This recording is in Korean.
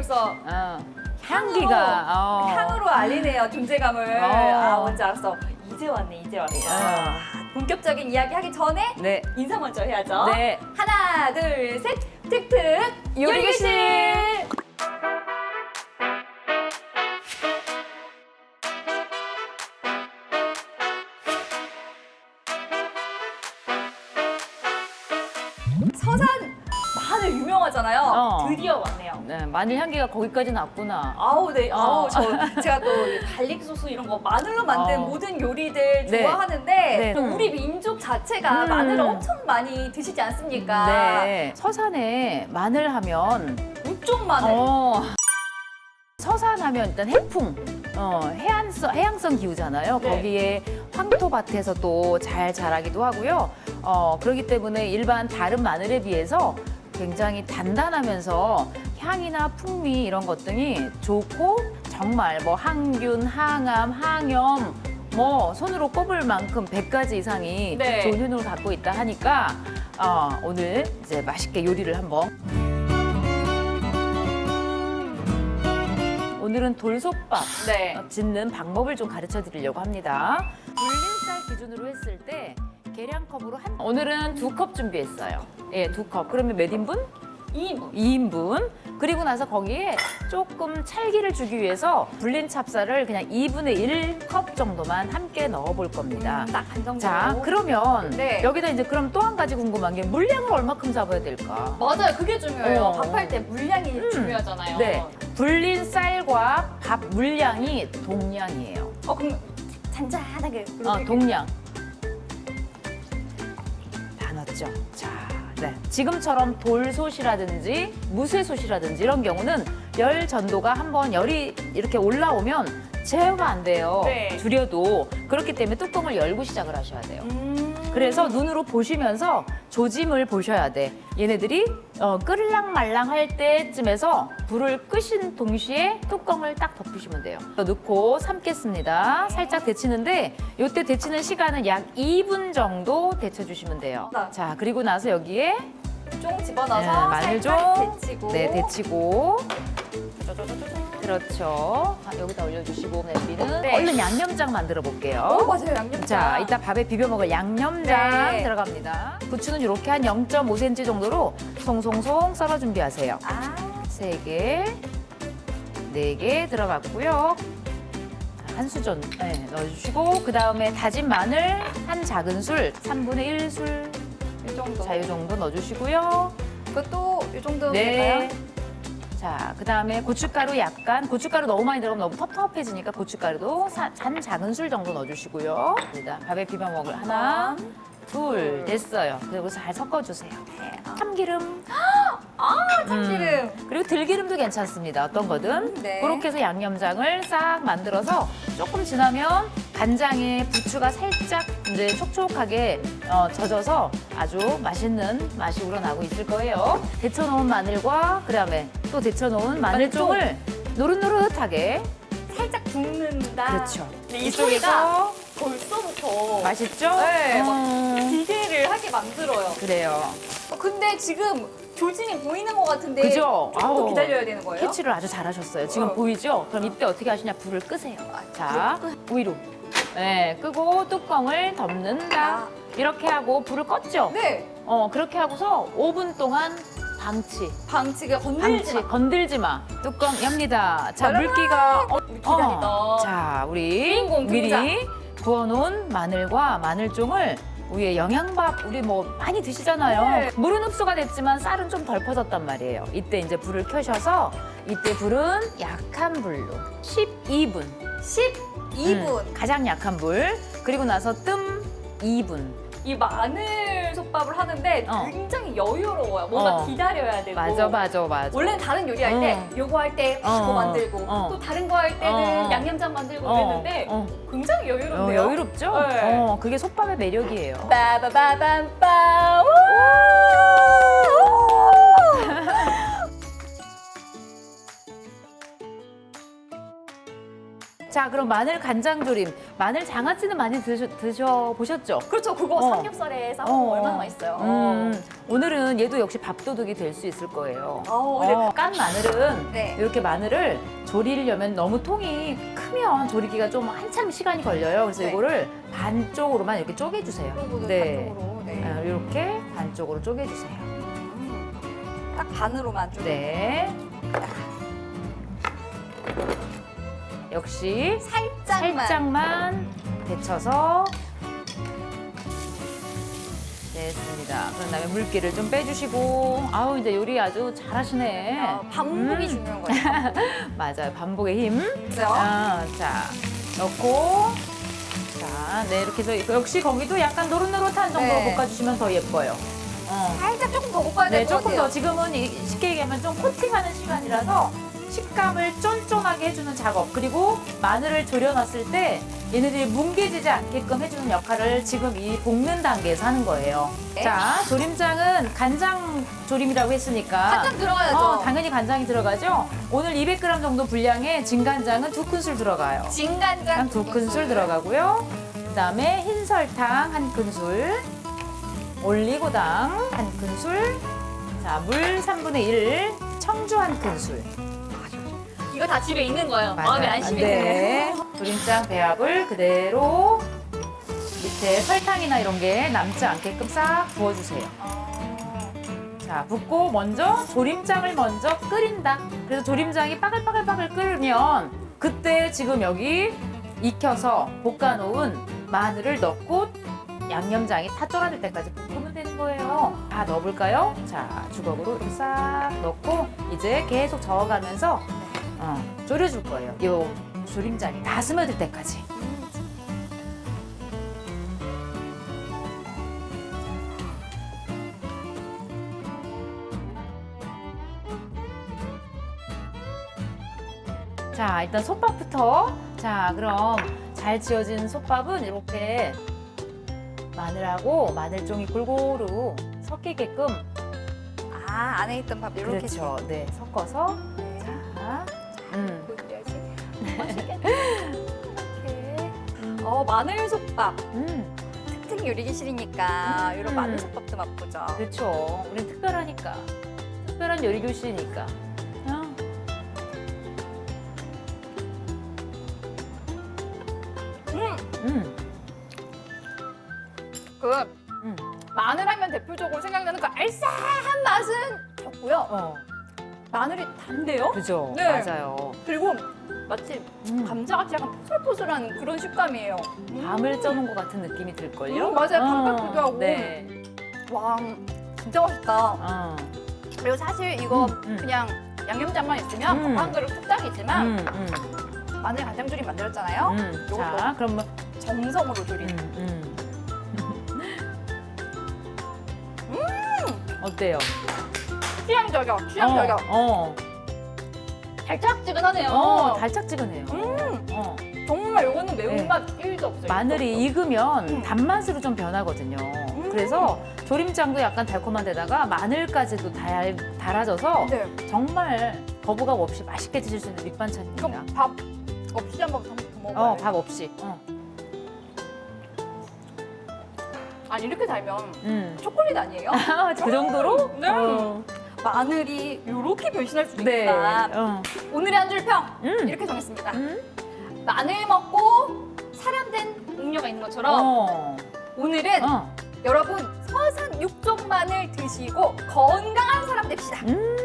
벌써 어, 향기가 어. 향으로 알리네요 존재감을. 어. 아 뭔지 알았어. 이제 왔네 이제 왔어. 어. 본격적인 이야기 하기 전에 네. 인사 먼저 해야죠. 네. 하나 둘 셋. 틱틱 요리교실. 서산 마늘 유명하잖아요. 어. 드디어 왔네요. 네, 마늘 향기가 거기까지 났구나. 아우 네 아우 어. 저 제가 또 갈릭 소스 이런 거 마늘로 만든 어. 모든 요리들 네. 좋아하는데 네. 또 음. 우리 민족 자체가 음. 마늘을 엄청 많이 드시지 않습니까? 네. 서산에 마늘 하면 육종 마늘. 어. 서산 하면 일단 해풍. 어, 해안성, 해양성 기후잖아요. 네. 거기에 황토밭에서 또 잘 자라기도 하고요. 어, 그렇기 때문에 일반 다른 마늘에 비해서 굉장히 단단하면서 향이나 풍미 이런 것 등이 좋고 정말 뭐 항균, 항암, 항염 뭐 손으로 꼽을 만큼 100가지 이상이 네. 좋은 효능을 갖고 있다 하니까 어, 오늘 이제 맛있게 요리를 한번 오늘은 돌솥밥 네. 어, 짓는 방법을 좀 가르쳐 드리려고 합니다. 불린쌀 기준으로 했을 때 계량컵으로 한 오늘은 두 컵 준비했어요. 예, 두 컵. 그러면 몇 인분? 이 2인분. 그리고 나서 거기에 조금 찰기를 주기 위해서 불린 찹쌀을 그냥 2분의 1컵 정도만 함께 넣어 볼 겁니다. 딱 안정적으로. 자, 그러면 네. 여기다 이제 그럼 또 한 가지 궁금한 게 물량을 얼마큼 잡아야 될까? 맞아요. 그게 중요해요. 어. 밥할 때 물량이 중요하잖아요. 네. 불린 쌀과 밥 물량이 동량이에요. 어 그럼 잔잔하게. 어, 동량. 다 넣었죠. 자, 네. 지금처럼 돌솥이라든지 무쇠솥이라든지 이런 경우는 열 전도가 한번 열이 이렇게 올라오면 제어가 안 돼요. 네. 줄여도 그렇기 때문에 뚜껑을 열고 시작을 하셔야 돼요. 음. 그래서 눈으로 보시면서 조짐을 보셔야 돼. 얘네들이 어, 끓을랑 말랑 할 때쯤에서 불을 끄신 동시에 뚜껑을 딱 덮으시면 돼요. 넣고 삶겠습니다. 살짝 데치는데 이때 데치는 시간은 약 2분 정도 데쳐주시면 돼요. 네. 자 그리고 나서 여기에 쫑 집어넣어서 네, 마늘 좀 살짝 데치고. 네 데치고 쪼쪼쪼쪼. 그렇죠. 아, 여기다 올려주시고 냄비는 네. 얼른 양념장 만들어 어 볼게요. 맞아요 양념장. 자, 이따 밥에 비벼 먹을 양념장 네. 들어갑니다. 부추는 이렇게 한 0.5cm 정도로 송송송 썰어 준비하세요. 아 세 개, 네 개 들어갔고요. 한 수저 네, 넣어주시고 그 다음에 다진 마늘 한 작은 술, 3분의 1술, 이 정도. 자, 이 정도 넣어주시고요. 이것도 이 정도 네. 될까요? 자, 그 다음에 고춧가루 약간, 고춧가루 너무 많이 들어가면 너무 텁텁해지니까 고춧가루도 사- 한 작은 술 정도 넣어주시고요. 일단 밥에 비벼 먹을 하나, 둘, 됐어요. 그리고 잘 섞어주세요. 네. 아, 참기름, 참기름. 그리고 들기름도 괜찮습니다. 어떤 거든. 네. 그렇게 해서 양념장을 싹 만들어서 조금 지나면 간장에 부추가 살짝 이제 촉촉하게 어, 젖어서 아주 맛있는 맛이 우러나고 있을 거예요. 데쳐놓은 마늘과 그다음에 또 데쳐놓은 마늘종을 노릇노릇하게 살짝 굽는다. 그렇죠. 근데 이 소리가 벌써부터 맛있죠? 네, 막 음, 기대를 하게 만들어요. 그래요. 어, 근데 지금 조짐이 보이는 것 같은데 그죠? 조금 더 아우. 기다려야 되는 거예요? 캐치를 아주 잘하셨어요. 지금 어. 보이죠? 그럼 이때 어떻게 하시냐? 불을 끄세요. 아, 자, 위로. 네, 끄고 뚜껑을 덮는다. 아. 이렇게 하고 불을 껐죠? 네. 어, 그렇게 하고서 5분 동안 방치. 방치가 건들지 방치. 마. 건들지 마. 뚜껑 엽니다. 자. 물기가. 어, 우리. 어. 자, 우리 주인공 미리 등장. 구워 놓은 마늘과 마늘종을 위에 영양밥 우리 뭐 많이 드시잖아요. 네. 물은 흡수가 됐지만 쌀은 좀 덜 퍼졌단 말이에요. 이때 이제 불을 켜셔서 이때 불은 약한 불로 12분. 12분. 음, 가장 약한 불. 그리고 나서 뜸 2분. 이 마늘 솥밥을 하는데 어. 굉장히 여유로워요. 뭔가 어. 기다려야 되고. 맞아, 맞아, 맞아. 원래는 다른 요리할 때 어. 요거 할때 어. 그거 만들고 어. 또 다른 거 할 때는 어. 양념장 만들고 어, 그랬는데 어. 굉장히 어, 여유롭네요. 여유롭죠? 네. 어, 그게 솥밥의 매력이에요. 빠바바밤빠 자, 그럼 마늘 간장 조림. 마늘 장아찌는 많이 드셔, 드셔보셨죠? 그렇죠. 그거 어. 삼겹살에 싸먹으면 어. 얼마나 맛있어요. 음, 오늘은 얘도 역시 밥도둑이 될 수 있을 거예요. 어, 근데 어, 깐 마늘은 네. 이렇게 마늘을 조리려면 너무 통이 크면 조리기가 좀 한참 시간이 걸려요. 그래서 네. 이거를 반쪽으로만 이렇게 쪼개주세요. 네. 반쪽으로. 네. 아, 이렇게 반쪽으로 쪼개주세요. 음, 딱 반으로만 좀. 네. 역시 살짝만. 살짝만 데쳐서 됐습니다. 그런 다음에 물기를 좀 빼주시고 아우 이제 요리 아주 잘하시네. 어, 반복이 음. 중요한 거예요. 맞아요. 반복의 힘. 그죠? 아, 자 넣고 자, 네 이렇게 해서 역시 거기도 약간 노릇노릇한 정도로 네. 볶아주시면 더 예뻐요. 어. 살짝 조금 더 볶아야 네, 될것 조금 같아요. 더 지금은 이- 쉽게 얘기하면 좀 코팅하는 시간이라서 식감을 쫀쫀하게 해주는 작업 그리고 마늘을 졸여놨을 때 얘네들이 뭉개지지 않게끔 해주는 역할을 지금 이 볶는 단계에서 하는 거예요. 네. 자, 조림장은 간장 조림이라고 했으니까 한장 들어가야죠. 어, 당연히 간장이 들어가죠. 오늘 200g 정도 분량의 진간장은 두 큰술 들어가요. 진간장 한두 큰술 들어가고요. 그다음에 흰 설탕 한 큰술, 올리고당 한 큰술, 자, 물 3분의 1, 청주 한 큰술. 이거 다 집에 있는 거예요. 마음이 안심이 네. 조림장 배합을 그대로 밑에 설탕이나 이런 게 남지 않게끔 싹 부어주세요. 자, 붓고 먼저 조림장을 먼저 끓인다. 그래서 조림장이 빠글빠글빠글 끓으면 그때 지금 여기 익혀서 볶아놓은 마늘을 넣고 양념장이 타 쫄아들 때까지 볶으면 되는 거예요. 다 넣어볼까요? 자, 주걱으로 이렇게 싹 넣고 이제 계속 저어가면서 어, 졸여줄 거예요. 요 조림장이 다 스며들 때까지. 자, 일단 솥밥부터. 자, 그럼 잘 지어진 솥밥은 이렇게 마늘하고 마늘종이 골고루 섞이게끔 아, 안에 있던 밥 이렇게 그렇죠. 네, 섞어서 어, 마늘 솥밥. 음, 특특 요리기실이니까 이런 음. 마늘 솥밥도 맛보죠. 그렇죠. 우린 특별하니까. 특별한 요리 교실이니까. 어, 음, 음, 그 음. 마늘 하면 대표적으로 생각나는 그 알싸한 맛은 없고요. 어, 마늘이 단데요. 그죠. 네. 맞아요. 그리고 마치 음, 감자같이 약간 포슬포슬한 그런 식감이에요. 음. 밤을 쪄놓은 것 같은 느낌이 들걸요? 음, 맞아요. 밤 같기도 하고. 네. 와, 진짜 맛있다. 어, 그리고 사실 이거 음, 음. 그냥 양념장만 있으면 음. 밥 한 그릇 뚝딱이지만 음, 음, 마늘 간장조림 만들었잖아요. 음. 자, 그럼 뭐, 정성으로 조린. 음, 음. 어때요? 취향 저격, 취향 어, 저격. 어, 달짝지근하네요. 어, 달짝지근해요. 음, 어. 정말 이거는 네. 매운맛 1도 없어요. 마늘이 1도 익으면 음. 단맛으로 좀 변하거든요. 그래서 조림장도 약간 달콤한 데다가 마늘까지도 달, 달아져서. 네. 정말 거부감 없이 맛있게 드실 수 있는 밑반찬입니다. 그럼 밥 없이 한번 더 먹어요. 어, 밥 없이. 어. 아니 이렇게 달면 음. 초콜릿 아니에요? 그 정도로? 네. 어. 마늘이 이렇게 변신할 수 네. 있구나. 어. 오늘의 한 줄 평 음. 이렇게 정했습니다. 음. 마늘 먹고 사람된 음료가 있는 것처럼 어. 오늘은 어. 여러분 서산 육종 마늘 드시고 건강한 사람 됩시다. 음.